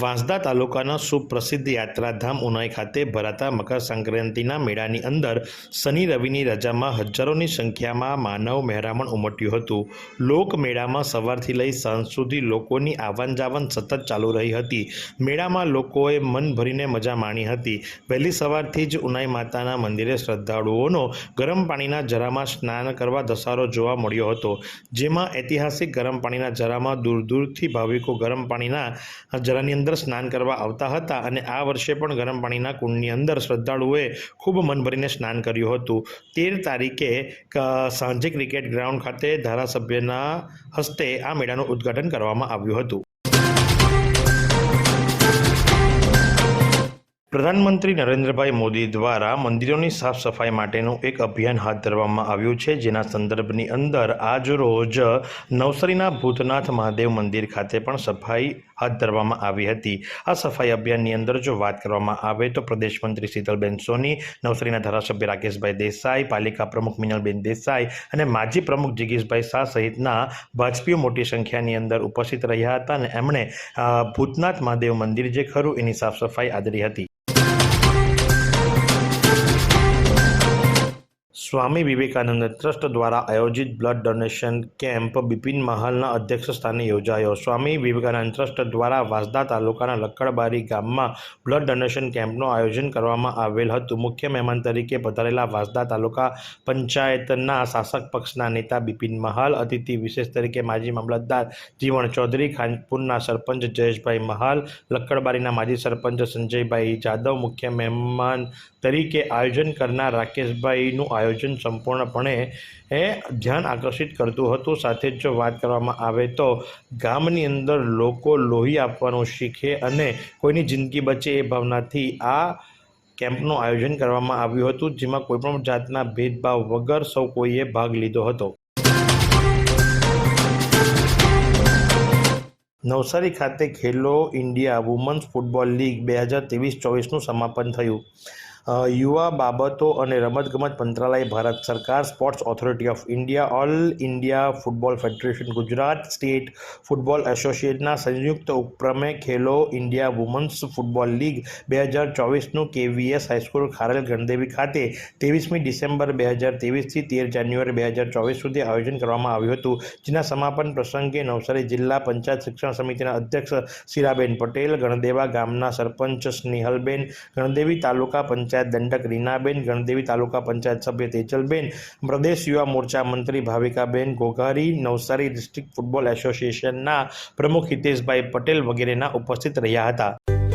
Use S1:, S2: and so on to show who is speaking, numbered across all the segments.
S1: વાંસદા તાલુકાના સુપ્રસિદ્ધ યાત્રાધામ ઉનાઈ ખાતે ભરાતા મકર સંક્રાંતિના મેળાની અંદર શનિ રવિની રજામાં હજારોની સંખ્યામાં માનવ મહેરામણ ઉમટ્યું હતું. લોક મેળામાં સવારથી લઈ સાંજ સુધી લોકોની આવન જાવન સતત ચાલુ રહી હતી. મેળામાં લોકોએ મન ભરીને મજા માણી હતી. વહેલી સવારથી જ ઉનાઈ માતાના મંદિરે શ્રદ્ધાળુઓનો ગરમ પાણીના જરામાં સ્નાન કરવા ધસારો જોવા મળ્યો હતો. જેમાં ઐતિહાસિક ગરમ પાણીના જરામાં દૂર દૂરથી ભાવિકો ગરમ પાણીના જરાની અંદર સ્નાન કરવા આવતા હતા અને આ વર્ષે પણ ગરમ પાણીના કુંડની અંદર શ્રદ્ધાળુઓએ ખૂબ મન ભરીને સ્નાન કર્યું હતું. તેર તારીખે સાંજે ક્રિકેટ ગ્રાઉન્ડ ખાતે ધારાસભ્યના હસ્તે આ મેળાનું ઉદ્ઘાટન કરવામાં આવ્યું હતું. પ્રધાનમંત્રી નરેન્દ્રભાઈ મોદી દ્વારા મંદિરોની સાફ સફાઈ માટેનું એક અભિયાન હાથ ધરવામાં આવ્યું છે. જેના સંદર્ભની અંદર આજ રોજ નવસારીના ભૂતનાથ મહાદેવ મંદિર ખાતે પણ સફાઈ હાથ ધરવામાં આવી હતી. આ સફાઈ અભિયાનની અંદર જો વાત કરવામાં આવે તો પ્રદેશ મંત્રી શીતલબેન સોની, નવસારીના ધારાસભ્ય રાકેશભાઈ દેસાઈ, પાલિકા પ્રમુખ મિનલબેન દેસાઈ અને માજી પ્રમુખ જિગીશભાઈ શાહ સહિતના ભાજપીઓ મોટી સંખ્યાની અંદર ઉપસ્થિત રહ્યા હતા અને એમણે ભૂતનાથ મહાદેવ મંદિર જે ખરું એની સાફ સફાઈ આદરી હતી. સ્વામી વિવેકાનંદ ટ્રસ્ટ દ્વારા આયોજિત બ્લડ ડોનેશન કેમ્પ બિપિન મહાલના અધ્યક્ષ સ્થાને યોજાયો. સ્વામી વિવેકાનંદ ટ્રસ્ટ દ્વારા વાંસદા તાલુકાના લક્કડબારી ગામમાં બ્લડ ડોનેશન કેમ્પનું આયોજન કરવામાં આવેલ હતું. મુખ્ય મહેમાન તરીકે પધારેલા વાંસદા તાલુકા પંચાયતના શાસક પક્ષના નેતા બિપિન મહાલ, અતિથિ વિશેષ તરીકે માજી મામલતદાર જીવણ ચૌધરી, ખાનપુરના સરપંચ જયેશભાઈ મહાલ, લક્કડબારીના માજી સરપંચ સંજયભાઈ જાદવ, મુખ્ય મહેમાન તરીકે આયોજન કરનાર રાકેશભાઈનું આયોજન સંપૂર્ણપણે એ ધ્યાન આકર્ષિત કરતું હતું. સાથે જ જો વાત કરવામાં આવે તો ગામની અંદર લોકો લોહી આપવાનું શીખે અને કોઈની જિંદગી બચે એ ભાવનાથી આ કેમ્પનું આયોજન કરવામાં આવ્યું હતું, જેમાં કોઈપણ જાતના ભેદભાવ વગર સૌ કોઈએ ભાગ લીધો હતો. નવસારી ખાતે Khelo India women's football league બે હજાર ત્રેવીસ ચોવીસનું સમાપન થયું. યુવા બાબતો અને રમતગમત મંત્રાલય, ભારત સરકાર sports authority of India all India football federation Gujarat state football એસોસિએશનના સંયુક્ત ઉપક્રમે Khelo India women's football league બે હજાર ચોવીસનું KVS high school Kharel Gandevi ખાતે ત્રેવીસમી ડિસેમ્બર બે હજાર ત્રેવીસથી તેર જાન્યુઆરી બે હજાર ચોવીસ સુધી આયોજન કરવામાં આવ્યું હતું. જેના સમાપન પ્રસંગે નવસારી જિલ્લા પંચાયત શિક્ષણ સમિતિના અધ્યક્ષ શીરાબેન પટેલ, ગણદેવા ગામના સરપંચ સ્નેહલબેન, ગણદેવી તાલુકા પંચાયત દંડક રીનાબેન, ગણદેવી તાલુકા પંચાયત સભ્ય તેજલબેન, પ્રદેશ યુવા મોરચા મંત્રી ભાવિકાબેન ઘોઘારી નવસારી ડિસ્ટ્રિક્ટ ફૂટબોલ એસોસિએશનના પ્રમુખ હિતેશભાઈ પટેલ વગેરેના ઉપસ્થિત રહ્યા હતા.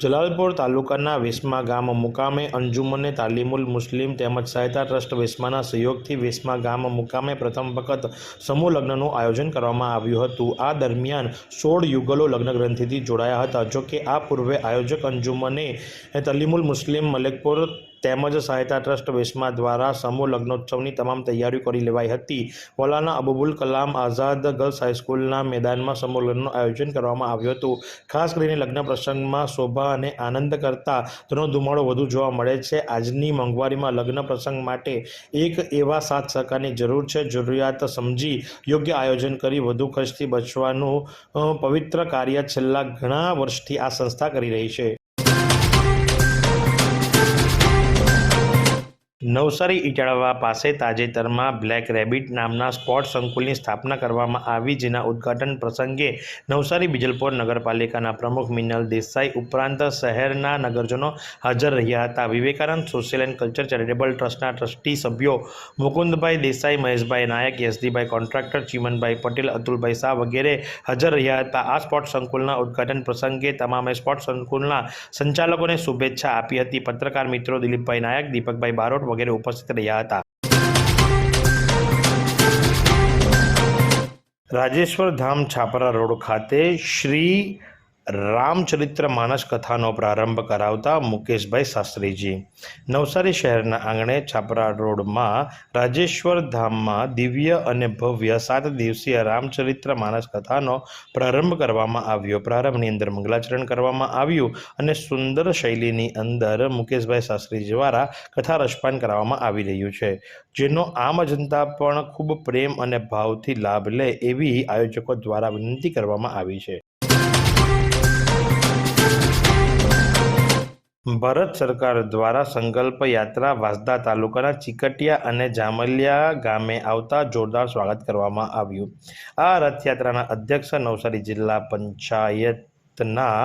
S1: Jalalpor તાલુકાના વેસમા ગામ મુકામે અંજુમને તાલીમુલ મુસ્લિમ તેમજ સહાયતા ટ્રસ્ટ વેસમાના સહયોગથી વેસમા ગામ મુકામે પ્રથમ વખત સમૂહ લગ્નનું આયોજન કરવામાં આવ્યું હતું. આ દરમિયાન સોળ યુગલો લગ્ન ગ્રંથિથી જોડાયા હતા. જોકે આ પૂર્વે આયોજક અંજુમને તાલીમુલ મુસ્લિમ મલેકપુર તેમજ સહાયતા ટ્રસ્ટ વેસમા દ્વારા સમૂહ લગ્નોત્સવની તમામ તૈયારીઓ કરી લેવાઈ હતી. વલાના અબુબુલ કલામ આઝાદ ગર્લ્સ હાઈસ્કૂલના મેદાનમાં સમૂહ લગ્નનું આયોજન કરવામાં આવ્યું હતું. ખાસ કરીને લગ્ન પ્રસંગમાં શોભા અને આનંદ કરતા તેનો ધુમાડો વધુ જોવા મળે છે. આજની મોંઘવારીમાં લગ્ન પ્રસંગ માટે એક એવા સાથ સહકારની જરૂર છે. જરૂરિયાત સમજી યોગ્ય આયોજન કરી વધુ ખર્ચથી બચવાનું પવિત્ર કાર્ય છેલ્લા ઘણા વર્ષથી આ સંસ્થા કરી રહી છે. નવસારી ઇટાળવા પાસે તાજેતરમાં બ્લેક રેબિટ નામના સ્પોર્ટ સંકુલની સ્થાપના કરવામાં આવી, જેના ઉદ્ઘાટન પ્રસંગે નવસારી બિજલપોર નગરપાલિકાના પ્રમુખ મિનલ દેસાઈ ઉપરાંત શહેરના નગરજનો હાજર રહ્યા હતા. Vivekananda social and culture charitable ટ્રસ્ટના ટ્રસ્ટી સભ્યો મુકુંદભાઈ દેસાઈ, મહેશભાઈ નાયક યશદીભાઈ કોન્ટ્રાક્ટર, ચિમનભાઈ પટેલ, અતુલભાઈ શાહ વગેરે હાજર રહ્યા હતા. આ સ્પોર્ટ સંકુલના ઉદ્ઘાટન પ્રસંગે તમામે સ્પોર્ટ સંકુલના સંચાલકોને શુભેચ્છા આપી હતી. પત્રકાર મિત્રો દિલીપભાઈ નાયક, દીપકભાઈ બારોટ વગેરે ઉપસ્થિત રહ્યા હતા. રાજેશ્વર ધામ છાપરા રોડ ખાતે શ્રી રામચરિત્ર માનસ કથાનો પ્રારંભ કરાવતા મુકેશભાઈ શાસ્ત્રીજી. નવસારી શહેરના આંગણે છાપરા રોડમાં રાજેશ્વર ધામમાં દિવ્ય અને ભવ્ય સાત દિવસીય રામચરિત્ર માનસ કથાનો પ્રારંભ કરવામાં આવ્યો. પ્રારંભની અંદર મંગલાચરણ કરવામાં આવ્યું અને સુંદર શૈલીની અંદર મુકેશભાઈ શાસ્ત્રી દ્વારા કથા રસપાન કરાવવામાં આવી રહ્યું છે. જેનો આમ જનતા પણ ખૂબ પ્રેમ અને ભાવથી લાભ લે એવી આયોજકો દ્વારા વિનંતી કરવામાં આવી છે. ભારત સરકાર દ્વારા સંકલ્પ યાત્રા વાંસદા તાલુકાના ચીકટિયા અને જામલિયા ગામે આવતા જોરદાર સ્વાગત કરવામાં આવ્યું. આ રથયાત્રાના અધ્યક્ષ નવસારી જિલ્લા પંચાયતના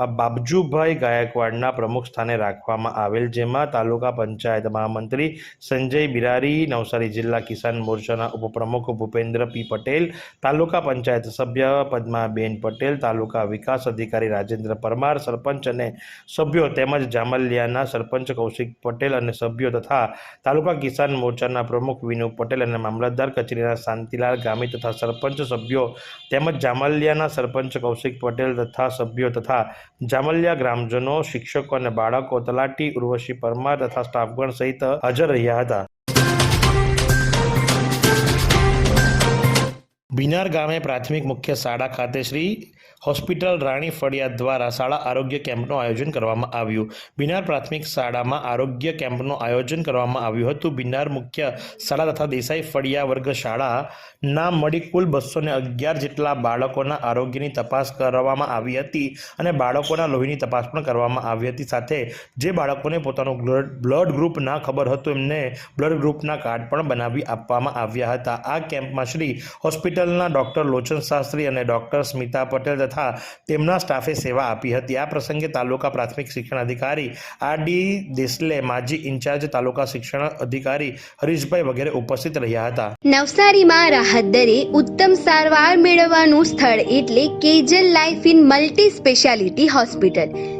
S1: અ, બાબજુભાઈ ગાયકવાડના પ્રમુખ સ્થાને રાખવામાં આવેલ જેમાં તાલુકા પંચાયત મહામંત્રી સંજય બિરારી નવસારી જિલ્લા કિસાન મોરચાના ઉપપ્રમુખ ભૂપેન્દ્ર પી પટેલ તાલુકા પંચાયત સભ્ય પદ્માબેન પટેલ તાલુકા વિકાસ અધિકારી રાજેન્દ્ર પરમાર સરપંચ અને સભ્યો તેમજ જામલિયાના સરપંચ કૌશિક પટેલ અને સભ્યો તથા તાલુકા કિસાન મોરચાના પ્રમુખ વિનુ પટેલ અને મામલતદાર કચેરીના શાંતિલાલ ગામી તથા સરપંચ સભ્યો તેમજ જામલિયાના સરપંચ કૌશિક પટેલ તથા સભ્યો તથા જામલિયા ગ્રામજનો શિક્ષકો અને બાળકો તલાટી ઉર્વશી પરમાર તથા સ્ટાફગણ સહિત હાજર રહ્યા હતા. બિનાર ગામે પ્રાથમિક મુખ્ય શાળા ખાતે શ્રી હોસ્પિટલ રાણી ફળિયા દ્વારા શાળા આરોગ્ય કેમ્પનું આયોજન કરવામાં આવ્યું. બિનાર પ્રાથમિક શાળામાં આરોગ્ય કેમ્પનું આયોજન કરવામાં આવ્યું હતું. બિનાર મુખ્ય શાળા તથા દેસાઈ ફળિયા વર્ગ શાળાના મળી કુલ બસોને અગિયાર જેટલા બાળકોના આરોગ્યની તપાસ કરવામાં આવી હતી અને બાળકોના લોહીની તપાસ પણ કરવામાં આવી હતી. સાથે જે બાળકોને પોતાનું બ્લડ ગ્રુપ ના ખબર હતું, એમને બ્લડ ગ્રુપના કાર્ડ પણ બનાવી આપવામાં આવ્યા હતા. આ કેમ્પમાં શ્રી હોસ્પિટલના ડોક્ટર લોચન શાસ્ત્રી અને ડોક્ટર સ્મિતા પટેલ તથા તેમના સ્ટાફે સેવા આપી હતી. આ પ્રસંગે તાલુકા પ્રાથમિક શિક્ષણ અધિકારી આર ડી દેસલે, માજી ઇન્ચાર્જ તાલુકા શિક્ષણ અધિકારી હરીશભાઈ વગેરે ઉપસ્થિત રહ્યા હતા.
S2: નવસારીમાં રાહત દરે ઉત્તમ સારવાર મેળવવાનું સ્થળ એટલે Kejal life in multi speciality hospital.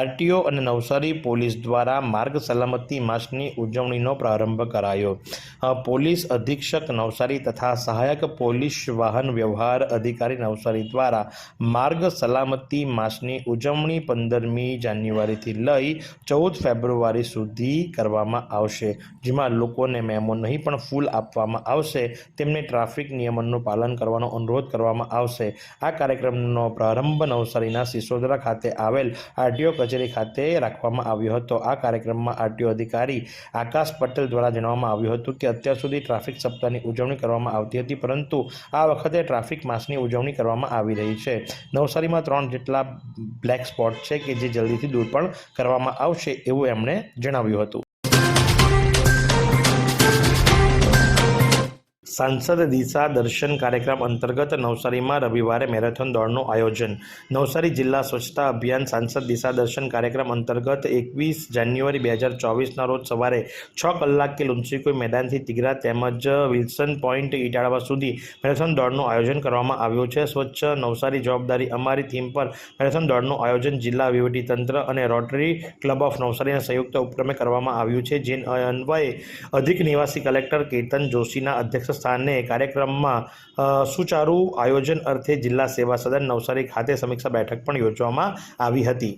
S1: RTO અને નવસારી પોલીસ દ્વારા માર્ગ સલામતી માસની ઉજવણીનો પ્રારંભ કરાયો. પોલીસ અધિક્ષક નવસારી તથા સહાયક પોલીસ વાહન વ્યવહાર અધિકારી નવસારી દ્વારા માર્ગ સલામતી માસની ઉજવણી પંદરમી જાન્યુઆરીથી લઈ ચૌદ ફેબ્રુઆરી સુધી કરવામાં આવશે. જેમાં લોકોને મેમો નહીં પણ ફૂલ આપવામાં આવશે. તેમને ટ્રાફિક નિયમનનું પાલન કરવાનો અનુરોધ કરવામાં આવશે. આ કાર્યક્રમનો પ્રારંભ નવસારીના સિસોદરા ખાતે આવેલ આરટીઓ કચેરી ખાતે રાખવામાં આવ્યો હતો. આ કાર્યક્રમમાં આરટીઓ અધિકારી આકાશ પટેલ દ્વારા જણાવવામાં આવ્યું હતું કે અત્યાર સુધી ટ્રાફિક સપ્તાહની ઉજવણી કરવામાં આવતી હતી, પરંતુ આ વખતે ટ્રાફિક માસની ઉજવણી કરવામાં આવી રહી છે. નવસારીમાં ત્રણ જેટલા બ્લેક સ્પોટ છે કે જે જલ્દીથી દૂર પણ કરવામાં આવશે એવું એમણે જણાવ્યું હતું. સાંસદ દિશા દર્શન કાર્યક્રમ અંતર્ગત નવસારીમાં રવિવારે મેરેથોન દોડનું આયોજન. નવસારી જિલ્લા સ્વચ્છતા અભિયાન સાંસદ દિશા દર્શન કાર્યક્રમ અંતર્ગત એકવીસ જાન્યુઆરી બે હજાર ચોવીસના રોજ સવારે છ કલાકે લુન્સીકોઈ મેદાનથી તિગરા તેમજ વિલ્સન પોઈન્ટ ઇટાળવા સુધી મેરેથોન દોડનું આયોજન કરવામાં આવ્યું છે. સ્વચ્છ નવસારી જવાબદારી અમારી થીમ પર મેરેથોન દોડનું આયોજન જિલ્લા તંત્ર અને રોટરી ક્લબ ઓફ નવસારીના સંયુક્ત ઉપક્રમે કરવામાં આવ્યું છે. જે અન્વયે અધિક નિવાસી કલેક્ટર કેતન જોશીના અધ્યક્ષ સ્થાને કાર્યક્રમમાં સુચારુ આયોજન અર્થે જિલ્લા સેવા સદન નવસારી ખાતે સમીક્ષા બેઠક પણ યોજવામાં આવી હતી.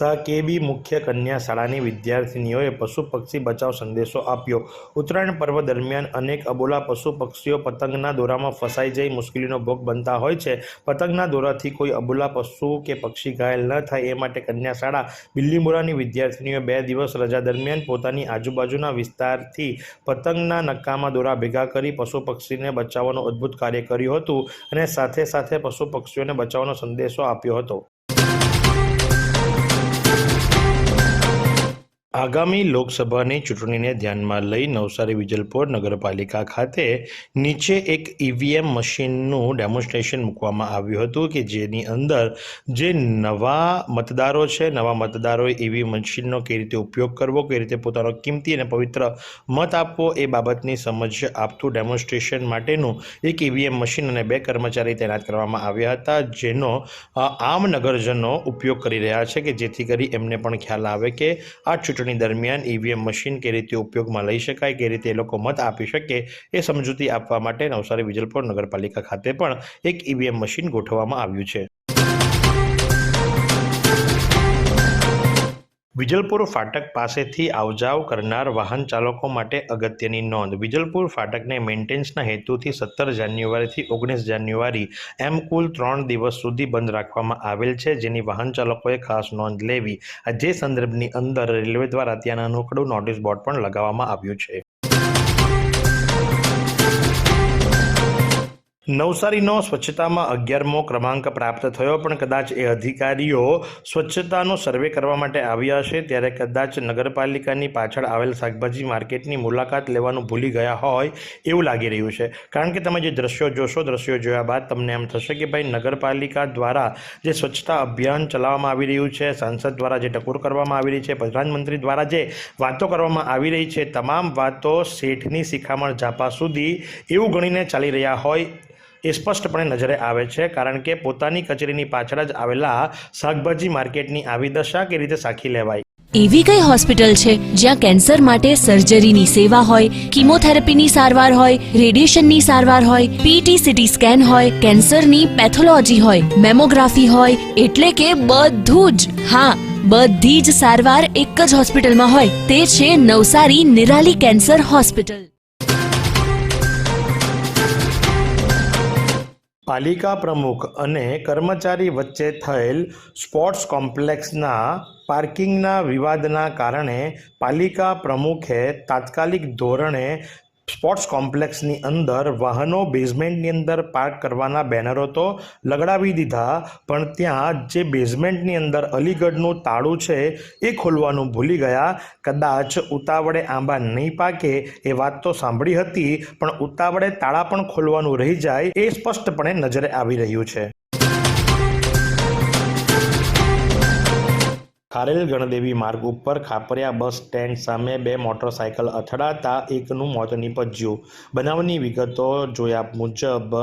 S1: સાકેબી મુખ્ય કન્યા શાળાની વિદ્યાર્થિનીઓએ પશુ પક્ષી બચાવ સંદેશો આપ્યો. ઉત્તરાયણ પર્વ દરમિયાન અનેક અબોલા પશુ પક્ષીઓ પતંગના દોરામાં ફસાઈ જઈ મુશ્કેલીનો ભોગ બનતા હોય છે. પતંગના દોરાથી કોઈ અબોલા પશુ કે પક્ષી ઘાયલ ન થાય એ માટે કન્યા શાળા બિલ્લીમોરાની વિદ્યાર્થિનીઓ બે દિવસ રજા દરમિયાન પોતાની આજુબાજુના વિસ્તારથી પતંગના નક્કામાં દોરા ભેગા કરી પશુ પક્ષીને બચાવવાનું અદ્ભુત કાર્ય કર્યું હતું અને સાથે સાથે પશુ પક્ષીઓને બચાવવાનો સંદેશો આપ્યો હતો. આગામી લોકસભાની ચૂંટણીને ધ્યાનમાં લઈ નવસારી વિજલપોર નગરપાલિકા ખાતે નીચે એક ઈવીએમ મશીનનું ડેમોન્સ્ટ્રેશન મૂકવામાં આવ્યું હતું કે જેની અંદર જે નવા મતદારો છે, નવા મતદારોએ ઈવી મશીનનો કઈ રીતે ઉપયોગ કરવો, કઈ રીતે પોતાનો કિંમતી અને પવિત્ર મત આપવો એ બાબતની સમજ આપતું ડેમોન્સ્ટ્રેશન માટેનું એક ઈવીએમ મશીન અને બે કર્મચારી તૈનાત કરવામાં આવ્યા હતા, જેનો આમ નગરજનો ઉપયોગ કરી રહ્યા છે કે જેથી કરી એમને પણ ખ્યાલ આવે કે આ ચૂંટણી દરમિયાન ઈવીએમ મશીન કે રીતે ઉપયોગમાં લઈ શકાય, કે રીતે એ લોકો મત આપી શકે એ સમજૂતી આપવા માટે નવસારી વિજલપોર નગરપાલિકા ખાતે પણ એક ઈવીએમ મશીન ગોઠવવામાં આવ્યું છે. વિજલપુર ફાટક પાસેથી આવજાવ કરનાર વાહન ચાલકો માટે અગત્યની નોંધ. વિજલપુર ફાટકને મેન્ટેનન્સના હેતુથી સત્તર જાન્યુઆરીથી ઓગણીસ જાન્યુઆરી એમ કુલ ત્રણ દિવસ સુધી બંધ રાખવામાં આવેલ છે, જેની વાહન ચાલકોએ ખાસ નોંધ લેવી. જે સંદર્ભની અંદર રેલવે દ્વારા ત્યાંના નોકડું નોટિસ બોર્ડ પણ લગાવવામાં આવ્યું છે. નવસારીનો સ્વચ્છતામાં અગિયારમો ક્રમાંક પ્રાપ્ત થયો, પણ કદાચ એ અધિકારીઓ સ્વચ્છતાનો સર્વે કરવા માટે આવ્યા હશે, ત્યારે કદાચ નગરપાલિકાની પાછળ આવેલ શાકભાજી માર્કેટની મુલાકાત લેવાનું ભૂલી ગયા હોય એવું લાગી રહ્યું છે. કારણ કે તમે જે દ્રશ્યો જોશો, દ્રશ્યો જોયા બાદ તમને એમ થશે કે ભાઈ, નગરપાલિકા દ્વારા જે સ્વચ્છતા અભિયાન ચલાવવામાં આવી રહ્યું છે, સાંસદ દ્વારા જે ટકોર કરવામાં આવી રહી છે, પ્રધાનમંત્રી દ્વારા જે વાતો કરવામાં આવી રહી છે, તમામ વાતો શેઠની શિખામણ ઝાપા સુધી એવું ગણીને ચાલી રહ્યા હોય એ સ્પષ્ટપણે નજરે આવે છે, કારણ કે પોતાની કચેરીની પાછળ જ આવેલા શાકભાજી માર્કેટની આવી દશા કે રીતે સાખી લેવાય.
S3: એવી કઈ હોસ્પિટલ છે જ્યાં કેન્સર માટે સર્જરીની સેવા હોય, કિમોથેરાપીની સારવાર હોય, રેડિયેશનની સારવાર હોય પીટી સીટી સ્કેન હોય, કેન્સરની પેથોલોજી હોય, મેમોગ્રાફી હોય, એટલે કે બધું જ. હા, બધી જ સારવાર એક જ હોસ્પિટલમાં હોય, તે છે નવસારી નિરાલી કેન્સર હોસ્પિટલ.
S1: પાલિકા પ્રમુખ અને કર્મચારી વચ્ચે થયેલ સ્પોર્ટ્સ કોમ્પ્લેક્સના પાર્કિંગના વિવાદના કારણે પાલિકા પ્રમુખે તાત્કાલિક ધોરણે સ્પોર્ટ્સ કોમ્પ્લેક્સની અંદર વાહનો બેઝમેન્ટની અંદર પાર્ક કરવાના બેનરો તો લગાડાવી દીધા, પણ ત્યાં જે બેઝમેન્ટની અંદર અલીગઢનું તાળું છે એ ખોલવાનું ભૂલી ગયા. કદાચ ઉતાવળે આંબા નહીં પાકે એ વાત તો સાંભળી હતી, પણ ઉતાવળે તાળા પણ ખોલવાનું રહી જાય એ સ્પષ્ટપણે નજરે આવી રહ્યું છે. ખારેલ ગણદેવી માર્ગ ઉપર ખાપરિયા બસ સ્ટેન્ડ સામે બે મોટરસાયકલ અથડાતા એકનું મોત નીપજ્યું. બનાવની વિગતો જોયા મુજબ,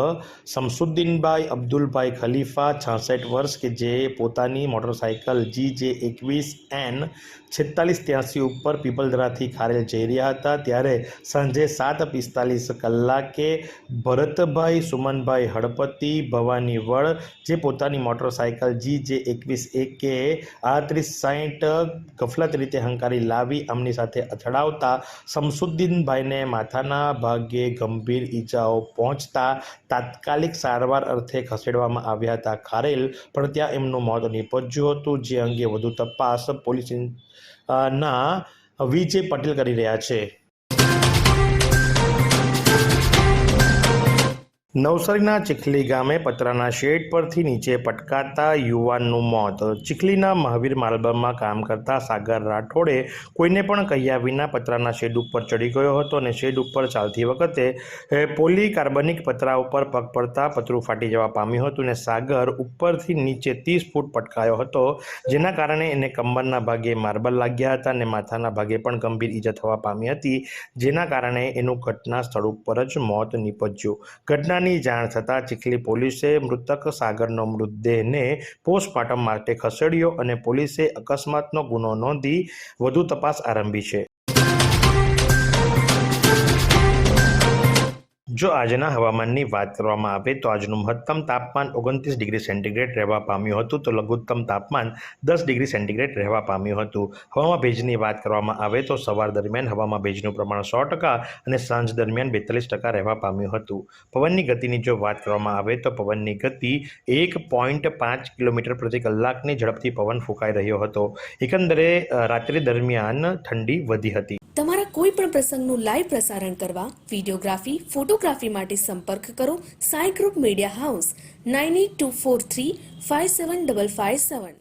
S1: શમસુદ્દીનભાઈ અબ્દુલભાઈ ખલીફા, છાસઠ વર્ષ, કે જે પોતાની મોટરસાયકલ જી જે એકવીસ એન છેતાલીસ ત્યાંસી ઉપર પીપલદરાથી ખારેલ જઈ રહ્યા હતા, ત્યારે સાંજે સાત પિસ્તાલીસ કલાકે ભરતભાઈ સુમનભાઈ હળપતિ ભવાની વડ જે પોતાની મોટરસાયકલ જી જે એકવીસ એકે આત્રીસ સાઠ ગફલત રીતે હંકારી લાવી આમની સાથે અથડાવતા શમસુદ્દીનભાઈને માથાના ભાગે ગંભીર ઈજાઓ પહોંચતા તાત્કાલિક સારવાર અર્થે ખસેડવામાં આવ્યા હતા ખારેલ પણ ત્યાં એમનું મોત નીપજ્યું હતું જે અંગે વધુ તપાસ પોલીસ ના વિજય પટેલ કરી રહ્યા છે નવસારીના ચીખલી ગામે પતરાના શેડ પરથી નીચે પટકાતા યુવાનનું મોત. ચીખલીના મહાવીર માલબમમાં કામ કરતા સાગર રાઠોડે કોઈને પણ કહ્યા વિના પતરાના શેડ ઉપર ચડી ગયો હતો અને શેડ ઉપર ચાલતી વખતે પોલી કાર્બનિક પતરા ઉપર પગ પડતા પતરું ફાટી જવા પામ્યું હતું અને સાગર ઉપરથી નીચે ત્રીસ ફૂટ પટકાયો હતો, જેના કારણે એને કમરના ભાગે માર્બલ લાગ્યા હતા અને માથાના ભાગે પણ ગંભીર ઈજા થવા પામી હતી, જેના કારણે એનું ઘટના સ્થળ ઉપર જ મોત નીપજ્યું. ઘટનાની જાણ થતાં ચીખલી પોલીસે મૃતક સાગરનો મૃતદેહને પોસ્ટમોર્ટમ માટે ખસેડ્યો અને પોલીસે અકસ્માતનો ગુનો નોંધી વધુ તપાસ આરંભી છે. જો આજના હવામાનની વાત કરવામાં આવે તો આજનું મહત્તમ તાપમાન ઓગણત્રીસ ડિગ્રી સેન્ટીગ્રેડ રહેવા પામ્યું હતું તો લઘુત્તમ તાપમાન દસ ડિગ્રી સેન્ટીગ્રેડ રહેવા પામ્યું હતું. હવામાં ભેજની વાત કરવામાં આવે તો સવાર દરમિયાન હવામાં ભેજનું પ્રમાણ સો ટકા અને સાંજ દરમિયાન બેતાલીસ ટકા રહેવા પામ્યું હતું. પવનની ગતિની જો વાત કરવામાં આવે તો પવનની ગતિ એક પોઈન્ટ પાંચ કિલોમીટર પ્રતિ કલાકની ઝડપથી પવન ફૂંકાઈ રહ્યો હતો. એકંદરે રાત્રિ દરમિયાન ઠંડી વધી હતી.
S4: તમારા કોઈ પણ પ્રસંગનું લાઈવ પ્રસારણ કરવા વિડીયોગ્રાફી ફોટોગ્રાફી માટે સંપર્ક કરો. Sai group media house, nine eight two four three five seven double five seven.